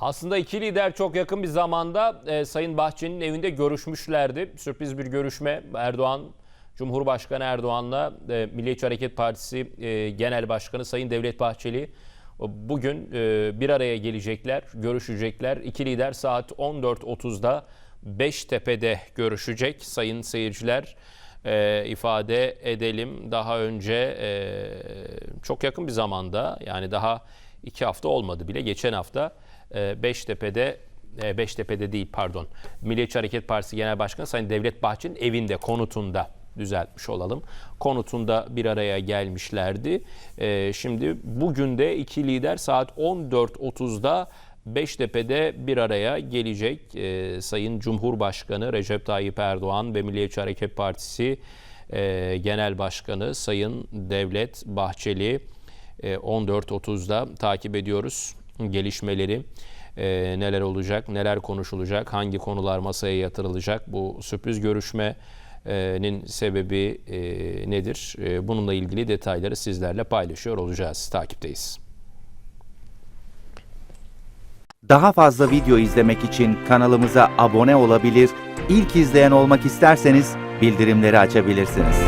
Aslında iki lider çok yakın bir zamanda e, Sayın Bahçeli'nin evinde görüşmüşlerdi. Sürpriz bir görüşme Erdoğan, Cumhurbaşkanı Erdoğan'la e, Milliyetçi Hareket Partisi e, Genel Başkanı Sayın Devlet Bahçeli bugün e, bir araya gelecekler, görüşecekler. İki lider saat 14.30'da Beştepe'de görüşecek sayın seyirciler. E, ifade edelim daha önce e, çok yakın bir zamanda yani daha iki hafta olmadı bile geçen hafta e, Beştepe'de e, Beştepe'de değil pardon Milliyetçi Hareket Partisi Genel Başkanı Sayın Devlet Bahçeli'nin evinde konutunda düzeltmiş olalım. Konutunda bir araya gelmişlerdi. E, şimdi bugün de iki lider saat 14.30'da Beştepe'de bir araya gelecek e, Sayın Cumhurbaşkanı Recep Tayyip Erdoğan ve Milliyetçi Hareket Partisi e, Genel Başkanı Sayın Devlet Bahçeli 14.30'da takip ediyoruz gelişmeleri. E, neler olacak, neler konuşulacak, hangi konular masaya yatırılacak bu sürpriz görüşmenin sebebi e, nedir? E, bununla ilgili detayları sizlerle paylaşıyor olacağız. Takipteyiz. Daha fazla video izlemek için kanalımıza abone olabilir, ilk izleyen olmak isterseniz bildirimleri açabilirsiniz.